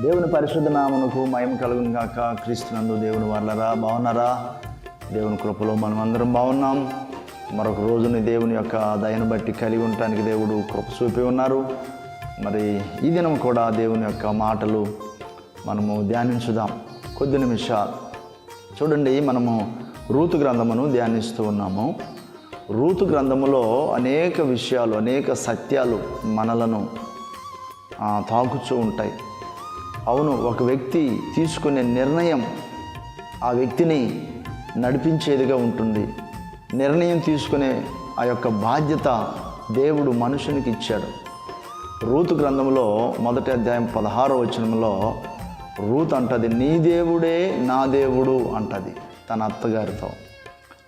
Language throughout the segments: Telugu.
దేవుని పరిశుద్ధ నామమునకు మయం కలుగును కాక క్రీస్తునందు దేవుని వాళ్ళరా బాగున్నారా? దేవుని కృపలో మనం అందరం బాగున్నాం. మరొక రోజుని దేవుని యొక్క దయను బట్టి కలిగి ఉండటానికి దేవుడు కృప చూపి ఉన్నారు. మరి ఈ దినం కూడా దేవుని యొక్క మాటలు మనము ధ్యానించుదాం. కొద్ది నిమిషాలు. చూడండి మనము రూతు గ్రంథమును ధ్యానిస్తూ ఉన్నాము. రూతు గ్రంథములో అనేక విషయాలు అనేక సత్యాలు మనలను తాకుచూ ఉంటాయి. అవును ఒక వ్యక్తి తీసుకునే నిర్ణయం ఆ వ్యక్తిని నడిపించేదిగా ఉంటుంది. నిర్ణయం తీసుకునే ఆ యొక్క బాధ్యత దేవుడు మనుషునికి ఇచ్చాడు. రూతు గ్రంథంలో మొదటి అధ్యాయం పదహారో వచనంలో రూత్ అంటది నీ దేవుడే నా దేవుడు అంటది తన అత్తగారితో.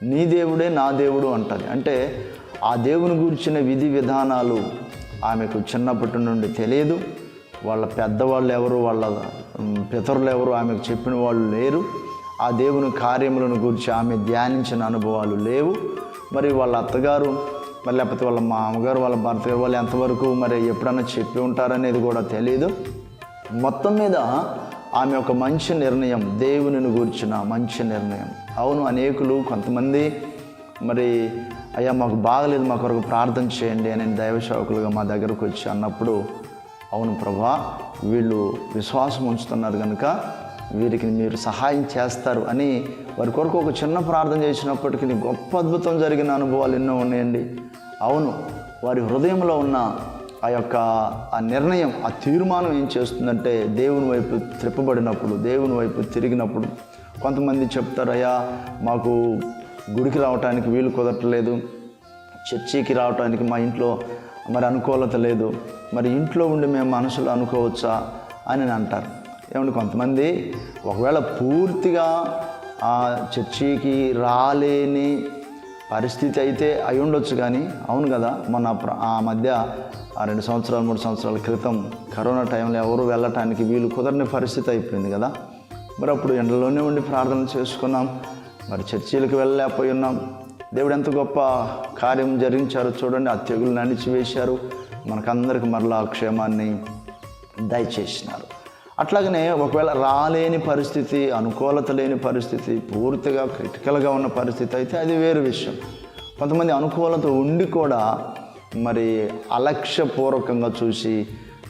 నీ దేవుడే నా దేవుడు అంటది. అంటే ఆ దేవుని గురించిన విధి విధానాలు ఆమెకు చిన్నప్పటి నుండి తెలియదు. వాళ్ళ పెద్దవాళ్ళు ఎవరు వాళ్ళ పితరులు ఎవరు ఆమెకు చెప్పిన వాళ్ళు లేరు. ఆ దేవుని కార్యములను గురించి ఆమె ధ్యానించిన అనుభవాలు లేవు. మరి వాళ్ళ అత్తగారు మరి లేకపోతే వాళ్ళ మామగారు వాళ్ళ భర్త గారు వాళ్ళు ఎంతవరకు మరి ఎప్పుడన్నా చెప్పి ఉంటారనేది కూడా తెలియదు మొత్తం మీద ఆమె ఒక మంచి నిర్ణయం దేవునిని గూర్చిన మంచి నిర్ణయం. అవును అనేకులు కొంతమంది మరి అయ్యా మాకు బాగలేదు మా కొరకు ప్రార్థన చేయండి అని దైవ సేవకులుగా మా దగ్గరకు వచ్చి అన్నప్పుడు అవును ప్రభా వీళ్ళు విశ్వాసం ఉంచుతున్నారు కనుక వీరికి మీరు సహాయం చేస్తారు అని వారి కొరకు ఒక చిన్న ప్రార్థన చేసినప్పటికీ గొప్ప అద్భుతం జరిగిన అనుభవాలు ఎన్నో ఉన్నాయండి. అవును వారి హృదయంలో ఉన్న ఆ యొక్క ఆ నిర్ణయం ఆ తీర్మానం ఏం చేస్తుందంటే దేవుని వైపు త్రిప్పబడినప్పుడు దేవుని వైపు తిరిగినప్పుడు కొంతమంది చెప్తారు అయ్యా మాకు గుడికి రావటానికి వీలు కుదరట్లేదు చర్చికి రావటానికి మా ఇంట్లో మరి అనుకూలత లేదు. మరి ఇంట్లో ఉండి మేము మనసులో అనుకోవచ్చా అని అంటారు. ఏమంటే కొంతమంది ఒకవేళ పూర్తిగా ఆ చర్చికి రాలేని పరిస్థితి అయితే అయి ఉండొచ్చు కానీ అవును కదా మొన్న ఆ మధ్య ఆ రెండు సంవత్సరాలు మూడు సంవత్సరాల క్రితం కరోనా టైంలో ఎవరు వెళ్ళటానికి వీలు కుదరని పరిస్థితి అయిపోయింది కదా. మరి అప్పుడు ఎండలోనే ఉండి ప్రార్థన చేసుకున్నాం. మరి చర్చీలకు వెళ్ళలేకపోయి ఉన్నాం. దేవుడు ఎంత గొప్ప కార్యం జరిగించారో చూడండి. ఆ తెగులు నడిచివేశారు. మనకందరికి మరలా క్షేమాన్ని దయచేసినారు. అట్లాగనే ఒకవేళ రాలేని పరిస్థితి అనుకూలత లేని పరిస్థితి పూర్తిగా క్రిటికల్గా ఉన్న పరిస్థితి అయితే అది వేరు విషయం. కొంతమంది అనుకూలత ఉండి కూడా మరి అలక్ష్యపూర్వకంగా చూసి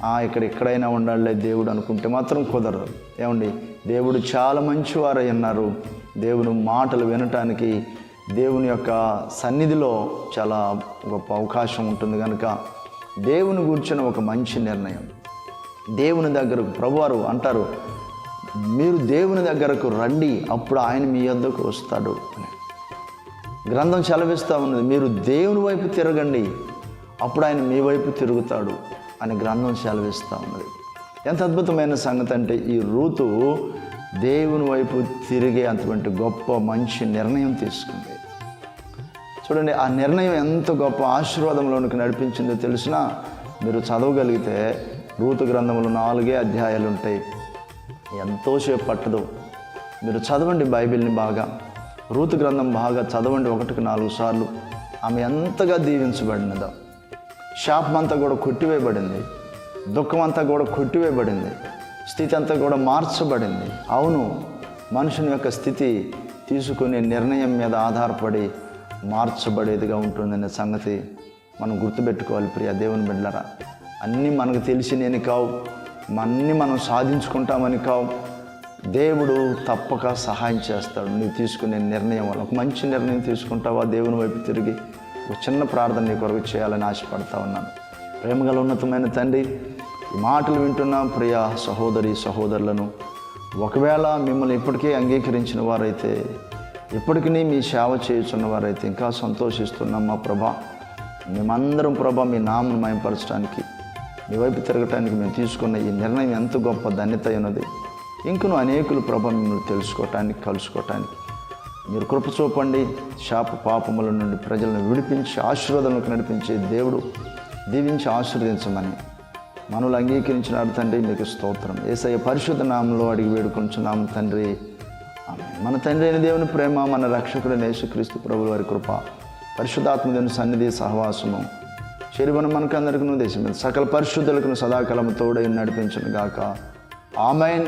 ఇక్కడ ఎక్కడైనా ఉండాలి దేవుడు అనుకుంటే మాత్రం కుదరదు. ఏమండి? దేవుడు చాలా మంచివారై ఉన్నారు దేవుని మాటలు వినటానికి దేవుని యొక్క సన్నిధిలో చాలా గొప్ప అవకాశం ఉంటుంది కనుక దేవుని గురించిన ఒక మంచి నిర్ణయం. దేవుని దగ్గరకు ప్రభువారు అంటారు మీరు దేవుని దగ్గరకు రండి అప్పుడు ఆయన మీ యొద్దకు వస్తాడు అని. గ్రంథం చలవిస్తూ ఉన్నది మీరు దేవుని వైపు తిరగండి అప్పుడు ఆయన మీ వైపు తిరుగుతాడు అని గ్రంథం సెలవిస్తూ ఉన్నది. ఎంత అద్భుతమైన సంగతి అంటే ఈ ఋతు దేవుని వైపు తిరిగే అటువంటి గొప్ప మంచి నిర్ణయం తీసుకుంది. చూడండి ఆ నిర్ణయం ఎంత గొప్ప ఆశీర్వాదంలోనికి నడిపించిందో తెలిసినా మీరు చదవగలిగితే రూతు గ్రంథములు నాలుగే అధ్యాయాలు ఉంటాయి ఎంతోసేపు పట్టదు. మీరు చదవండి బైబిల్ని బాగా. రూతు గ్రంథం బాగా చదవండి ఒకటికి నాలుగు సార్లు. ఆమె ఎంతగా దీవించబడినదో. శాపం అంతా కూడా కొట్టివేయబడింది. దుఃఖం అంతా కూడా కొట్టివేయబడింది. స్థితి అంతా కూడా మార్చబడింది. అవును మనుషుని యొక్క స్థితి తీసుకునే నిర్ణయం మీద ఆధారపడి మార్చబడేదిగా ఉంటుందనే సంగతి మనం గుర్తుపెట్టుకోవాలి ప్రియ దేవుని బిడ్డలరా. అన్నీ మనకు తెలిసినని కావు అన్నీ మనం సాధించుకుంటామని కావు. దేవుడు తప్పక సహాయం చేస్తాడు. నీవు తీసుకునే నిర్ణయం వల్ల ఒక మంచి నిర్ణయం తీసుకుంటావా దేవుని వైపు తిరిగి? ఒక చిన్న ప్రార్థన నీ కొరకు చేయాలని ఆశపడతా ఉన్నాను. ప్రేమగల ఉన్నతమైన తండ్రి ఈ మాటలు వింటున్న ప్రియ సహోదరి సహోదరులను. ఒకవేళ మిమ్మల్ని ఇప్పటికే అంగీకరించిన వారైతే ఇప్పటికీ మీ సేవ చేయుచున్న వారైతే ఇంకా సంతోషిస్తున్నాం మా ప్రభా. మేమందరం ప్రభా మీ నామను మయంపరచడానికి మీ వైపు తిరగటానికి మేము తీసుకున్న ఈ నిర్ణయం ఎంత గొప్ప ధన్యత అయినది. ఇంకను అనేకులు ప్రభ మిమ్మల్ని తెలుసుకోవటానికి కలుసుకోవటానికి మీరు కృప చూపండి. శాప పాపముల నుండి ప్రజలను విడిపించి ఆశీర్వాదాలకు నడిపించే దేవుడు దీవించి ఆశీర్వదించమని మనలు అంగీకరించిన తండ్రి మీకు స్తోత్రం. ఏసయ్య పరిశుద్ధ నామంలో అడిగి వేడుకొంచున్నాము తండ్రి. మన తండ్రి అయిన దేవుని ప్రేమ మన రక్షకుడు యేసుక్రీస్తు ప్రభుల వారి కృప పరిశుద్ధాత్మదేవుని సన్నిధి సహవాసము శరీరం మనకందరికీ దేశం సకల పరిశుద్ధులకు సదాకాలం తోడై నడిపించను గాక ఆమెన్.